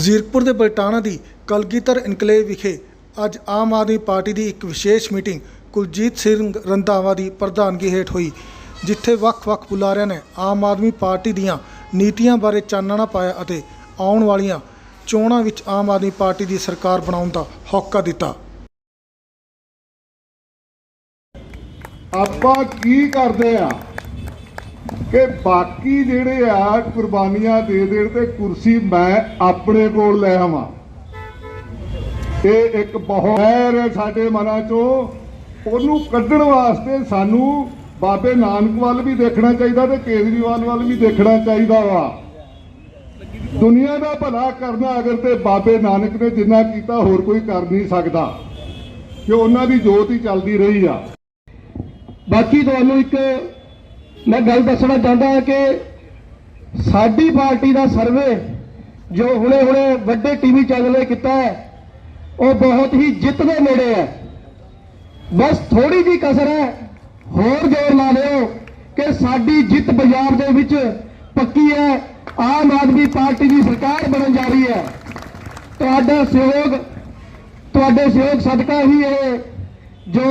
ਜ਼ੀਰਕਪੁਰ ਦੇ ਬਲਟਾਣਾ ਦੀ ਕਲਗੀਧਰ ਇਨਕਲੇਵ ਵਿਖੇ ਅੱਜ ਆਮ ਆਦਮੀ ਪਾਰਟੀ ਦੀ ਇੱਕ ਵਿਸ਼ੇਸ਼ ਮੀਟਿੰਗ ਕੁਲਜੀਤ ਸਿੰਘ ਰੰਧਾਵਾ ਦੀ ਪ੍ਰਧਾਨਗੀ ਹੇਠ ਹੋਈ, ਜਿੱਥੇ ਵੱਖ-ਵੱਖ ਬੁਲਾਰਿਆਂ ਨੇ ਆਮ ਆਦਮੀ ਪਾਰਟੀ ਦੀਆਂ ਨੀਤੀਆਂ ਬਾਰੇ ਚਾਨਣਾ ਪਾਇਆ ਅਤੇ ਆਉਣ ਵਾਲੀਆਂ ਚੋਣਾਂ ਵਿੱਚ ਆਮ ਆਦਮੀ ਪਾਰਟੀ ਦੀ ਸਰਕਾਰ ਬਣਾਉਣ ਦਾ ਹੌਕਾ ਦਿੱਤਾ। ਆਪਾਂ ਕੀ ਕਰਦੇ ਆ? ਕਿ ਬਾਕੀ ਜਿਹੜੇ ਆ ਕੁਰਬਾਨੀਆਂ ਦੇ ਦੇਣ ਤੇ ਕੁਰਸੀ ਮੈਂ ਆਪਣੇ ਕੋਲ ਲੈ ਆਵਾਂ। ਇਹ ਇੱਕ ਬਹੁਤ ਹੈ ਸਾਡੇ ਮਨਾਂ ਚੋਂ। ਉਹਨੂੰ ਕੱਢਣ ਵਾਸਤੇ ਸਾਨੂੰ ਬਾਬੇ ਨਾਨਕ ਵੱਲ ਵੀ ਦੇਖਣਾ ਚਾਹੀਦਾ ਤੇ ਕੇਜਰੀਵਾਲ ਵੱਲ ਵੀ ਦੇਖਣਾ ਚਾਹੀਦਾ ਵਾ। ਦੁਨੀਆ ਦਾ ਭਲਾ ਕਰਨਾ ਅਗਰ ਤੇ ਬਾਬੇ ਨਾਨਕ ਨੇ ਜਿੰਨਾ ਕੀਤਾ, ਹੋਰ ਕੋਈ ਕਰ ਨਹੀਂ ਸਕਦਾ। ਕਿ ਉਹਨਾਂ ਦੀ ਜੋਤ ਹੀ ਚੱਲਦੀ ਰਹੀ ਆ। ਬਾਕੀ ਤੁਹਾਨੂੰ ਇੱਕ ਮੈਂ ਗੱਲ ਦੱਸਣਾ ਚਾਹੁੰਦਾ ਕਿ ਸਾਡੀ ਪਾਰਟੀ ਦਾ ਸਰਵੇ ਜੋ ਹੁਣੇ ਹੁਣੇ ਵੱਡੇ ਟੀਵੀ ਚੈਨਲ ਨੇ ਕੀਤਾ ਹੈ, ਉਹ ਬਹੁਤ ਹੀ ਜਿੱਤ ਦੇ ਨੇੜੇ ਹੈ। ਬਸ ਥੋੜੀ ਜੀ ਕਸਰ ਹੈ, ਹੋਰ ਜ਼ੋਰ ਲਾ ਲਿਓ ਕਿ ਸਾਡੀ ਜਿੱਤ ਪੰਜਾਬ ਦੇ ਵਿੱਚ ਪੱਕੀ ਹੈ, ਆਮ ਆਦਮੀ ਪਾਰਟੀ ਦੀ ਸਰਕਾਰ ਬਣਨ ਜਾ ਰਹੀ ਹੈ। ਤੁਹਾਡਾ ਸਹਿਯੋਗ, ਤੁਹਾਡੇ ਸਹਿਯੋਗ ਸਦਕਾ ਹੀ ਇਹ ਜੋ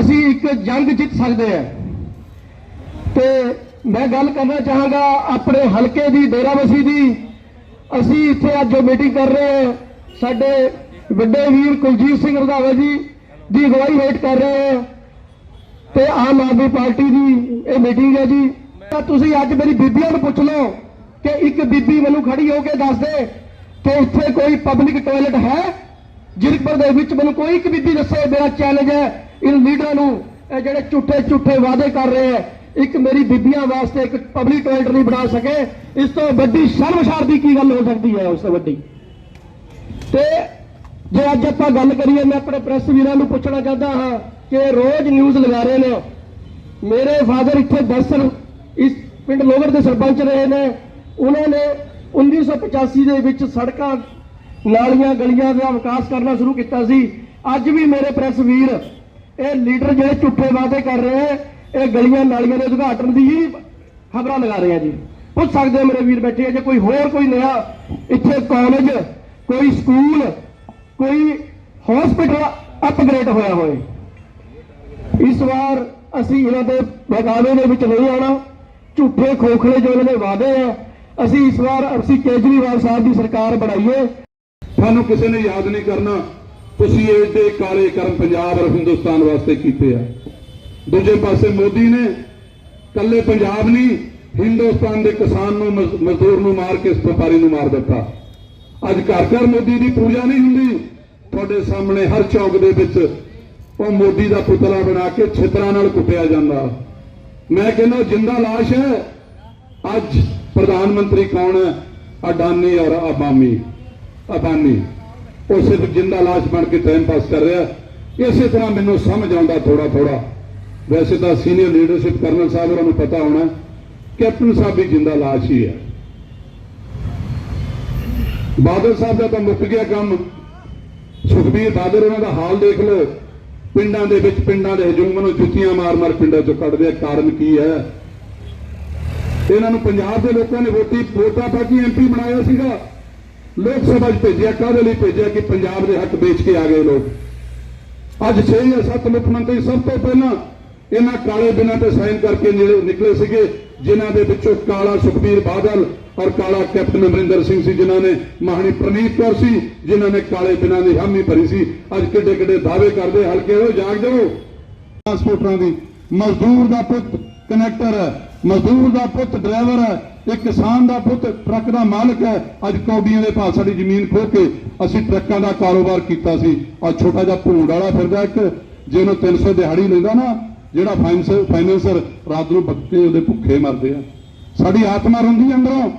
ਅਸੀਂ ਇੱਕ ਜੰਗ ਜਿੱਤ ਸਕਦੇ ਹਾਂ। ਤੇ ਮੈਂ ਗੱਲ ਕਰਨਾ ਚਾਹਾਂਗਾ ਆਪਣੇ ਹਲਕੇ ਦੀ, ਡੇਰਾਬਸੀ ਦੀ। ਅਸੀਂ ਇੱਥੇ ਅੱਜ ਜੋ ਮੀਟਿੰਗ ਕਰ ਰਹੇ ਹਾਂ, ਸਾਡੇ ਵੱਡੇ ਵੀਰ ਕੁਲਜੀਤ ਸਿੰਘ ਰਧਾਵਾ ਜੀ, ਦੀ ਅਗਵਾਈ ਹੇਠ ਕਰ ਰਹੇ ਹਾਂ। ਤੇ ਆਮ ਆਦਮੀ ਪਾਰਟੀ ਦੀ ਇਹ ਮੀਟਿੰਗ ਹੈ ਜੀ। ਤਾਂ ਤੁਸੀਂ ਅੱਜ ਮੇਰੀ ਬੀਬੀਆਂ ਨੂੰ ਪੁੱਛ ਲਓ ਕਿ ਇੱਕ ਬੀਬੀ ਮੈਨੂੰ ਖੜੀ ਹੋ ਕੇ ਦੱਸ ਦੇ ਕਿ ਇੱਥੇ ਕੋਈ ਪਬਲਿਕ ਟਾਇਲਟ ਹੈ ਜਿਰਕਪੁਰ ਦੇ ਵਿੱਚ ਮੈਨੂੰ ਕੋਈ ਇੱਕ ਬੀਬੀ ਦੱਸੇ ਮੇਰਾ ਚੈਲੰਜ ਹੈ। ਇਨ ਲੀਡਰਾਂ ਨੂੰ ਇਹ ਜਿਹੜੇ ਝੂਠੇ ਝੂਠੇ ਵਾਅਦੇ ਕਰ ਰਹੇ ਹੈ ਇੱਕ ਮੇਰੀ ਬੀਬੀਆਂ ਵਾਸਤੇ ਇੱਕ ਪਬਲਿਕ ਟਾਇਲਟ ਨਹੀਂ ਬਣਾ ਸਕੇ, ਇਸ ਤੋਂ ਵੱਡੀ ਸ਼ਰਮਸ਼ਾਰ ਦੀ ਕੀ ਗੱਲ ਹੋ ਸਕਦੀ ਹੈ ਉਸ ਤੋਂ ਵੱਡੀ? ਤੇ ਜੇ ਅੱਜ ਆਪਾਂ ਗੱਲ ਕਰੀਏ, ਮੈਂ ਆਪਣੇ ਪ੍ਰੈਸ ਵੀਰਾਂ ਨੂੰ ਪੁੱਛਣਾ ਚਾਹੁੰਦਾ ਹਾਂ ਕਿ ਰੋਜ਼ ਨਿਊਜ਼ ਲਗਾ ਰਹੇ ਨੇ। ਮੇਰੇ ਫਾਦਰ ਇੱਥੇ ਦਰਸਨ ਇਸ ਪਿੰਡ ਲੋਗੜ ਦੇ ਸਰਪੰਚ ਰਹੇ ਨੇ। ਉਹਨਾਂ ਨੇ 1985 ਦੇ ਵਿੱਚ ਸੜਕਾਂ, ਨਾਲੀਆਂ, ਗਲੀਆਂ ਦਾ ਵਿਕਾਸ ਕਰਨਾ ਸ਼ੁਰੂ ਕੀਤਾ ਸੀ। ਅੱਜ ਵੀ ਮੇਰੇ ਪ੍ਰੈਸ ਵੀਰ ਇਹ ਲੀਡਰ ਜਿਹੜੇ ਝੂਠੇ ਵਾਅਦੇ ਕਰ ਰਹੇ ਇਹ ਗਲੀਆਂ ਨਾਲੀਆਂ ਦੇ ਉਦਘਾਟਨ ਦੀ ਹੀ ਖਬਰਾਂ ਲਗਾ ਰਹੇ ਆ ਜੀ। ਪੁੱਛ ਸਕਦੇ ਮੇਰੇ ਵੀਰ ਬੈਠੇ ਆ, ਜੇ ਕੋਈ ਹੋਰ ਕੋਈ ਨया ਇੱਥੇ ਕਾਲਜ ਕੋਈ ਸਕੂਲ ਕੋਈ ਹਸਪੀਟਲ ਅਪਗ੍ਰੇਡ ਹੋਇਆ ਹੋਏ ਇਸ ਵਾਰ ਅਸੀਂ ਇਹਨਾਂ ਦੇ ਬਗਾਵੇ ਦੇ ਵਿੱਚ ਨਹੀਂ ਆਉਣਾ। ਝੂਠੇ ਖੋਖਲੇ ਜੋ ਇਹਨਾਂ ਦੇ ਵਾਅਦੇ ਆ, ਅਸੀਂ ਇਸ ਵਾਰ ਅਸੀਂ ਕੇਜਰੀਵਾਲ ਸਾਹਿਬ ਦੀ ਸਰਕਾਰ ਬਣਾਈਏ। ਤੁਹਾਨੂੰ ਕਿਸੇ ਨੇ ਯਾਦ ਨਹੀਂ ਕਰਨਾ, ਤੁਸੀਂ ਏਡੇ ਕਾਲੇ ਕਰਮ ਪੰਜਾਬ ਔਰ ਹਿੰਦੁਸਤਾਨ ਵਾਸਤੇ ਕੀਤੇ ਆ। ਦੂਜੇ ਪਾਸੇ ਮੋਦੀ ਨੇ ਕੱਲੇ ਪੰਜਾਬ ਨਹੀਂ, ਹਿੰਦੁਸਤਾਨ ਦੇ ਕਿਸਾਨ ਨੂੰ, ਮਜ਼- ਮਜ਼ਦੂਰ ਨੂੰ ਮਾਰ ਕੇ ਵਪਾਰੀ ਨੂੰ ਮਾਰ ਦਿੱਤਾ। ਅੱਜ ਘਰ ਘਰ ਮੋਦੀ ਦੀ ਪੂਜਾ ਨਹੀਂ ਹੁੰਦੀ। ਤੁਹਾਡੇ ਸਾਹਮਣੇ ਹਰ ਚੌਕ ਦੇ ਵਿੱਚ ਉਹ ਮੋਦੀ ਦਾ ਪੁਤਲਾ ਬਣਾ ਕੇ ਛਿੱਤਰਾਂ ਨਾਲ ਕੁੱਟਿਆ ਜਾਂਦਾ। ਮੈਂ ਕਹਿੰਦਾ ਜਿੰਦਾ ਲਾਸ਼ ਹੈ। ਅੱਜ ਪ੍ਰਧਾਨ ਮੰਤਰੀ ਕੌਣ ਹੈ? ਅਡਾਨੀ ਔਰ ਅਬਾਮੀ। ਅਬਾਨੀ ਉਹ ਸਿਰਫ ਜਿੰਦਾ ਲਾਸ਼ ਬਣ ਕੇ ਟਾਈਮ ਪਾਸ ਕਰ ਰਿਹਾ। ਇਸੇ ਤਰ੍ਹਾਂ ਮੈਨੂੰ ਸਮਝ ਆਉਂਦਾ ਥੋੜਾ ਥੋੜਾ ਵੈਸੇ ਤਾਂ ਸੀਨੀਅਰ ਲੀਡਰਸ਼ਿਪ ਕਰਨਲ ਸਾਹਿਬ ਉਹਨਾਂ ਨੂੰ ਪਤਾ ਹੋਣਾ ਕੈਪਟਨ ਸਾਹਿਬ ਵੀ ਜਿੰਦਾ ਲਾਸ਼ ਹੀ ਹੈ। ਬਾਦਲ ਸਾਹਿਬ ਦਾ ਤਾਂ ਮੁੱਕ ਗਿਆ ਕੰਮ। ਸੁਖਬੀਰ ਬਾਦਲ, ਉਹਨਾਂ ਦਾ ਹਾਲ ਦੇਖ ਲਓ। ਪਿੰਡਾਂ ਦੇ ਵਿੱਚ ਪਿੰਡਾਂ ਦੇ ਹਜੂਮ ਨੂੰ ਜੁੱਤੀਆਂ ਮਾਰ-ਮਾਰ ਪਿੰਡਾਂ ਚੋਂ ਕੱਢਦੇ ਆ, ਕਾਰਨ ਕੀ ਹੈ? ਇਹਨਾਂ ਨੂੰ ਪੰਜਾਬ ਦੇ ਲੋਕਾਂ ਨੇ ਵੋਟੀ ਵੋਟਾਂ ਪਾ ਕੇ ਐਮਪੀ ਬਣਾਇਆ ਸੀਗਾ। ਲੋਕ ਸਭਾ 'ਚ ਭੇਜਿਆ, ਕਾਹਦੇ ਲਈ ਭੇਜਿਆ ਕਿ ਪੰਜਾਬ ਦੇ ਹੱਕ ਵੇਚ ਕੇ ਆ ਗਏ ਲੋਕ? ਅੱਜ 6 ਜਾਂ 7 ਮੁੱਖ ਮੰਤਰੀ ਸਭ ਤੋਂ ਪਹਿਲਾਂ ਇਹਨਾਂ ਕਾਲੇ ਬਿਨਾਂ ਤੇ ਸਾਈਨ ਕਰਕੇ ਨਿਕਲੇ- ਸੀਗੇ, ਜਿਨ੍ਹਾਂ ਦੇ ਵਿੱਚੋਂ ਕਾਲਾ ਸੁਖਬੀਰ ਬਾਦਲ ਔਰ ਕਾਲਾ ਕੈਪਟਨ ਅਮਰਿੰਦਰ ਸਿੰਘ ਸੀ, ਜਿਨ੍ਹਾਂ ਨੇ ਮਹਾਣੀ ਪ੍ਰਨੀਤ ਕੌਰ ਸੀ, ਜਿਨ੍ਹਾਂ ਨੇ ਕਾਲੇ ਬਿਨਾਂ ਦੀ ਹਾਮੀ ਭਰੀ ਸੀ। ਅੱਜ ਕਿੱਡੇ ਕਿੱਡੇ ਦਾਅਵੇ ਕਰਦੇ, ਹਲਕੇ ਹੋ ਜਾਗ ਜਾਓ। ਟਰਾਂਸਪੋਰਟਰਾਂ ਦੀ, ਮਜ਼ਦੂਰ ਦਾ ਪੁੱਤ ਕਨੈਕਟਰ ਹੈ, ਮਜ਼ਦੂਰ ਦਾ ਪੁੱਤ ਡਰਾਈਵਰ ਹੈ ਇੱਕ ਕਿਸਾਨ ਦਾ ਪੁੱਤ ਟਰੱਕ ਦਾ ਮਾਲਕ ਹੈ। ਅੱਜ ਕੌਡੀਆਂ ਦੇ ਭਾਅ ਸਾਡੀ ਜ਼ਮੀਨ ਖੋ ਕੇ ਅਸੀਂ ਟਰੱਕਾਂ ਦਾ ਕਾਰੋਬਾਰ ਕੀਤਾ ਸੀ। ਆ ਛੋਟਾ ਜਿਹਾ ਭੂੰਡ ਵਾਲਾ ਫਿਰਦਾ ਇੱਕ, ਜਿਹਨੂੰ 300 ਦਿਹਾੜੀ ਲੈਂਦਾ ਨਾ ਜਿਹੜਾ ਫਾਈਨਸ ਫਾਈਨੈਂਸਰ ਰਾਤ ਨੂੰ ਬੱਕੇ ਉਹਦੇ ਭੁੱਖੇ ਮਰਦੇ ਆ। ਸਾਡੀ ਆਤਮਾ ਰੋਂਦੀ ਅੰਦਰੋਂ।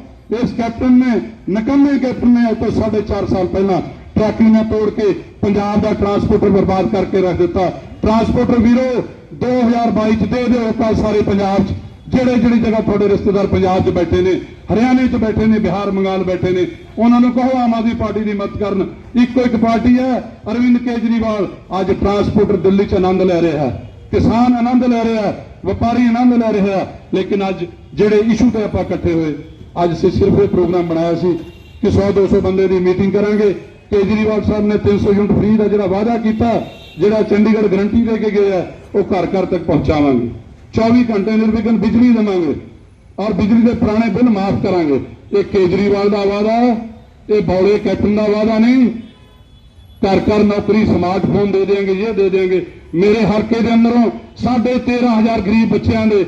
ਇਸ ਕੈਪਟਨ ਨੇ, ਨਕੰਮੇ ਕੈਪਟਨ ਨੇ ਅੱਜ ਤੋਂ 4.5 ਸਾਲ ਪਹਿਲਾਂ ਟਰੈਕਿੰਗਾਂ ਤੋੜ ਕੇ ਪੰਜਾਬ ਦਾ ਟਰਾਂਸਪੋਰਟਰ ਬਰਬਾਦ ਕਰਕੇ ਰੱਖ ਦਿੱਤਾ। ਟਰਾਂਸਪੋਰਟਰ ਵੀਰੋ 2022 ਚ ਦੇ ਦਿਓ ਕੱਲ ਸਾਰੇ ਪੰਜਾਬ ਚ। ਜਿਹੜੇ, ਜਿਹੜੀ ਜਗ੍ਹਾ ਤੁਹਾਡੇ ਰਿਸ਼ਤੇਦਾਰ ਪੰਜਾਬ 'ਚ ਬੈਠੇ ਨੇ, ਹਰਿਆਣੇ 'ਚ ਬੈਠੇ ਨੇ, ਬਿਹਾਰ, ਬੰਗਾਲ ਬੈਠੇ ਨੇ, ਉਹਨਾਂ ਨੂੰ ਕਹੋ ਆਮ ਆਦਮੀ ਪਾਰਟੀ ਦੀ ਮਦਦ ਕਰਨ। ਇੱਕੋ ਇੱਕ ਪਾਰਟੀ ਹੈ, ਅਰਵਿੰਦ ਕੇਜਰੀਵਾਲ। ਅੱਜ ਟਰਾਂਸਪੋਰਟਰ ਦਿੱਲੀ 'ਚ ਆਨੰਦ ਲੈ ਰਿਹਾ ਹੈ। ਕਿਸਾਨ ਆਨੰਦ ਲੈ ਰਿਹਾ ਵਪਾਰੀ ਆਨੰਦ ਲੈ ਰਿਹਾ ਲੇਕਿਨ ਅੱਜ ਜਿਹੜੇ ਇਸ਼ੂ ਤੇ ਆਪਾਂ ਇਕੱਠੇ ਹੋਏ, ਅੱਜ ਅਸੀਂ ਸਿਰਫ ਇਹ ਪ੍ਰੋਗਰਾਮ ਬਣਾਇਆ ਸੀ ਕਿ 100 200 ਬੰਦੇ ਦੀ ਮੀਟਿੰਗ ਕਰਾਂਗੇ। ਕੇਜਰੀਵਾਲ ਸਾਹਿਬ ਨੇ 300 ਯੂਨਿਟ ਫ੍ਰੀ ਦਾ ਜਿਹੜਾ ਵਾਅਦਾ ਕੀਤਾ, ਜਿਹੜਾ ਚੰਡੀਗੜ੍ਹ ਗਰੰਟੀ ਦੇ ਕੇ ਗਏ ਆ ਉਹ ਘਰ ਘਰ ਤੱਕ ਪਹੁੰਚਾਵਾਂਗੇ। 24 ਘੰਟੇ ਨਿਰਵਿਘਨ ਬਿਜਲੀ ਦੇਵਾਂਗੇ ਔਰ ਬਿਜਲੀ ਦੇ ਪੁਰਾਣੇ ਬਿੱਲ ਮਾਫ ਕਰਾਂਗੇ। ਇਹ ਕੇਜਰੀਵਾਲ ਦਾ ਵਾਅਦਾ ਇਹ ਬੌਲੇ ਕੈਪਟਨ ਦਾ ਵਾਅਦਾ ਨਹੀਂ। ਘਰ ਘਰ ਨੌਕਰੀ ਸਮਾਰਟਫੋਨ ਦੇ ਦੇਾਂਗੇ ਇਹ ਦੇ ਦੇਾਂਗੇ ਮੇਰੇ ਹਲਕੇ ਦੇ ਅੰਦਰੋਂ ਸਾਢੇ 13000 ਗਰੀਬ ਬੱਚਿਆਂ ਦੇ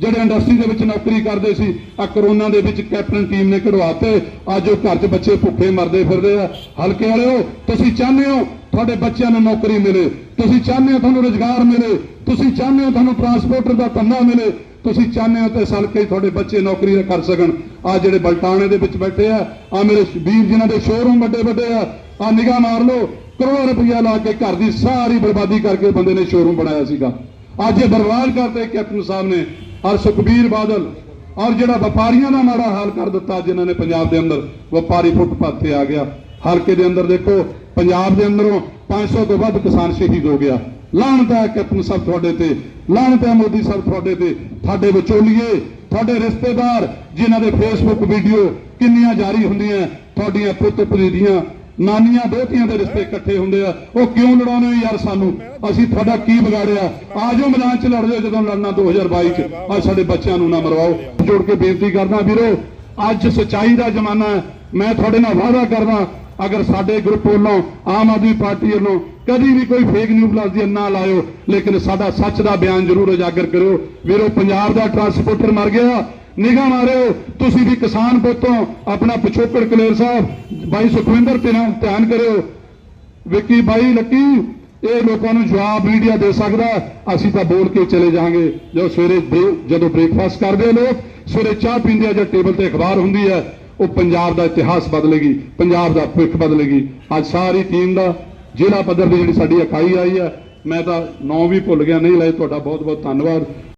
ਜਿਹੜੇ ਇੰਡਸਟਰੀ ਦੇ ਵਿੱਚ ਨੌਕਰੀ ਕਰਦੇ ਸੀ ਆ ਕਰੋਨਾ ਦੇ ਵਿੱਚ ਕੈਪਟਨ ਟੀਮ ਨੇ ਕਢਵਾਤੇ। ਅੱਜ ਉਹ ਘਰ 'ਚ ਬੱਚੇ ਭੁੱਖੇ ਮਰਦੇ ਫਿਰਦੇ ਆ। ਹਲਕੇ ਵਾਲਿਓ, ਤੁਸੀਂ ਚਾਹੁੰਦੇ ਹੋ ਤੁਹਾਡੇ ਬੱਚਿਆਂ ਨੂੰ ਨੌਕਰੀ ਮਿਲੇ? ਤੁਸੀਂ ਚਾਹੁੰਦੇ ਹੋ ਤੁਹਾਨੂੰ ਰੋਜ਼ਗਾਰ ਮਿਲੇ? ਤੁਸੀਂ ਚਾਹੁੰਦੇ ਹੋ ਤੁਹਾਨੂੰ ਟਰਾਂਸਪੋਰਟਰ ਦਾ ਧੰਦਾ ਮਿਲੇ? ਤੁਸੀਂ ਚਾਹੁੰਦੇ ਹੋ ਤੇ ਇਸ ਹਲਕੇ ਤੁਹਾਡੇ ਬੱਚੇ ਨੌਕਰੀ ਕਰ ਸਕਣ? ਆ ਜਿਹੜੇ ਬਲਟਾਣੇ ਦੇ ਵਿੱਚ ਬੈਠੇ ਆ ਆ ਮੇਰੇ ਵੀਰ ਜਿਨ੍ਹਾਂ ਦੇ ਸ਼ੋਰੂਮ ਵੱਡੇ ਵੱਡੇ ਆ ਆ ਨਿਗਾਹ ਮਾਰ ਲਓ। ਕਰੋੜ ਰੁਪਇਆ ਲਾ ਕੇ ਘਰ ਦੀ ਸਾਰੀ ਬਰਬਾਦੀ ਕਰਕੇ ਬੰਦੇ ਨੇ ਸ਼ੋਰੂਮ ਬਣਾਇਆ ਸੀਗਾ। ਅੱਜ ਇਹ ਬਰਬਾਦ ਕਰਤੇ ਕੈਪਟਨ ਸਾਹਿਬ ਨੇ ਔਰ ਸੁਖਬੀਰ ਬਾਦਲ, ਔਰ ਜਿਹੜਾ ਵਪਾਰੀਆਂ ਦਾ ਮਾੜਾ ਹਾਲ ਕਰ ਦਿੱਤਾ ਜਿਨ੍ਹਾਂ ਨੇ ਪੰਜਾਬ ਦੇ ਅੰਦਰ, ਵਪਾਰੀ ਫੁੱਟਪਾਥ ਤੇ ਆ ਗਿਆ। ਹਲਕੇ ਦੇ ਅੰਦਰ ਦੇਖੋ, ਪੰਜਾਬ ਦੇ ਅੰਦਰੋਂ 500 ਤੋਂ ਵੱਧ ਕਿਸਾਨ ਸ਼ਹੀਦ ਹੋ ਗਿਆ। ਲਾਹਣਤ ਹੈ ਕੈਪਟਨ ਸਾਹਿਬ ਤੁਹਾਡੇ ਤੇ ਲਾਹਣਤ ਹੈ ਮੋਦੀ ਸਾਹਿਬ ਤੁਹਾਡੇ ਤੇ। ਤੁਹਾਡੇ ਵਿਚੋਲੀਏ, ਤੁਹਾਡੇ ਰਿਸ਼ਤੇਦਾਰ, ਜਿਨ੍ਹਾਂ ਦੇ ਫੇਸਬੁੱਕ ਵੀਡੀਓ ਕਿੰਨੀਆਂ ਜਾਰੀ ਹੁੰਦੀਆਂ, ਤੁਹਾਡੀਆਂ ਪੁੱਤ ਭਤੀਜੀਆਂ ਨਾਨੀਆਂ ਦੋਤੀਆਂ ਦੇ ਰਿਸ਼ਤੇ ਇਕੱਠੇ ਹੁੰਦੇ ਆ। ਉਹ ਕਿਉਂ ਲੜਾਉਣੇ ਯਾਰ ਸਾਨੂੰ? ਅਸੀਂ ਤੁਹਾਡਾ ਕੀ ਵਿਗਾੜਿਆ? ਆਜੋ ਮੈਦਾਨ 'ਚ ਲੜ ਜਾਓ ਜਦੋਂ ਲੜਨਾ 2022 'ਚ। ਅੱਜ ਸਾਡੇ ਬੱਚਿਆਂ ਨੂੰ ਨਾ ਮਰਵਾਓ। ਜੋੜ ਕੇ ਬੇਨਤੀ ਕਰਦਾ ਵੀਰੋ, ਅੱਜ ਸਚਾਈ ਦਾ ਜ਼ਮਾਨਾ ਹੈ। ਮੈਂ ਤੁਹਾਡੇ ਨਾਲ ਵਾਅਦਾ ਕਰਦਾ, ਅਗਰ ਸਾਡੇ ਗਰੁੱਪ ਵੱਲੋਂ, ਆਮ ਆਦਮੀ ਪਾਰਟੀ ਵੱਲੋਂ ਕਦੀ ਵੀ ਕੋਈ ਫੇਕ ਨਿਊਜ਼ ਲਾਜ਼ੀ ਨਾ ਲਾਇਓ, ਲੇਕਿਨ ਸਾਡਾ ਸੱਚ ਦਾ ਬਿਆਨ ਜ਼ਰੂਰ ਉਜਾਗਰ ਕਰਿਓ। ਵੀਰੋ, ਪੰਜਾਬ ਦਾ ਟਰਾਂਸਪੋਰਟਰ ਮਰ ਗਿਆ। ਨਿਗਾਹ ਮਾਰਿਓ। ਤੁਸੀਂ ਵੀ ਕਿਸਾਨ ਪੁੱਤੋਂ ਆਪਣਾ ਪਿਛੋਕੜ ਕਲੇਰ ਸਾਹਿਬ, ਬਾਈ ਸੁਖਵਿੰਦਰ ਤੇ ਨਾਲ ਧਿਆਨ ਕਰਿਓ। ਵਿੱਕੀ, ਬਾਈ ਲੱਕੀ, ਇਹ ਲੋਕਾਂ ਨੂੰ ਜਵਾਬ ਮੀਡੀਆ ਦੇ ਸਕਦਾ ਅਸੀਂ ਤਾਂ ਬੋਲ ਕੇ ਚਲੇ ਜਾਾਂਗੇ ਜੋ ਸਵੇਰੇ ਜਦੋਂ ਬ੍ਰੇਕਫਾਸਟ ਕਰਦੇ ਆ ਲੋਕ, ਸਵੇਰੇ ਚਾਹ ਪੀਂਦੇ ਆ ਜਾਂ ਟੇਬਲ ਤੇ ਅਖਬਾਰ ਹੁੰਦੀ ਹੈ, ਉਹ ਪੰਜਾਬ ਦਾ ਇਤਿਹਾਸ ਬਦਲੇਗੀ, ਪੰਜਾਬ ਦਾ ਭਵਿੱਖ ਬਦਲੇਗੀ। ਅੱਜ ਸਾਰੀ ਟੀਮ ਦਾ ਜ਼ਿਲ੍ਹਾ ਪੱਧਰ ਦੀ ਜਿਹੜੀ ਸਾਡੀ ਇਕਾਈ ਆਈ ਹੈ, ਮੈਂ ਤਾਂ ਨਾਂ ਵੀ ਭੁੱਲ ਗਿਆ, ਨਹੀਂ ਲਏ, ਤੁਹਾਡਾ ਬਹੁਤ ਬਹੁਤ ਧੰਨਵਾਦ।